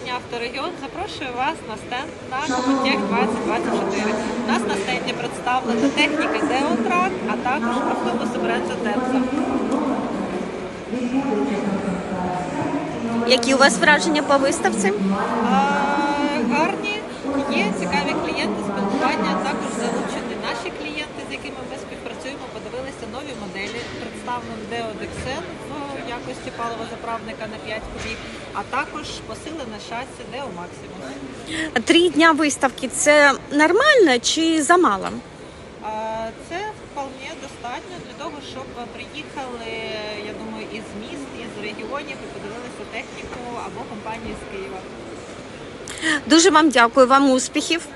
компанія Авторегіон запрошує вас на стенд нашого Тех 2024. У нас на стенді представлена техніка Деотрак, а також автобуси бренду Тенса. Які у вас враження по виставці? А, гарні, є цікаві клієнти, спілкування, також залучені наші клієнти, з якими ми співпрацюємо, подивилися нові моделі. Представлено Деодексен в якості паливозаправника на 5 кубів, а також посилене шасі Део Максимус. Три дня виставки це нормально чи замало? А, Це вполне достатньо для того, щоб приїхали, я думаю, із міст, із регіонів і подивилися техніку або компанії з Києва. Дуже вам дякую, вам успіхів.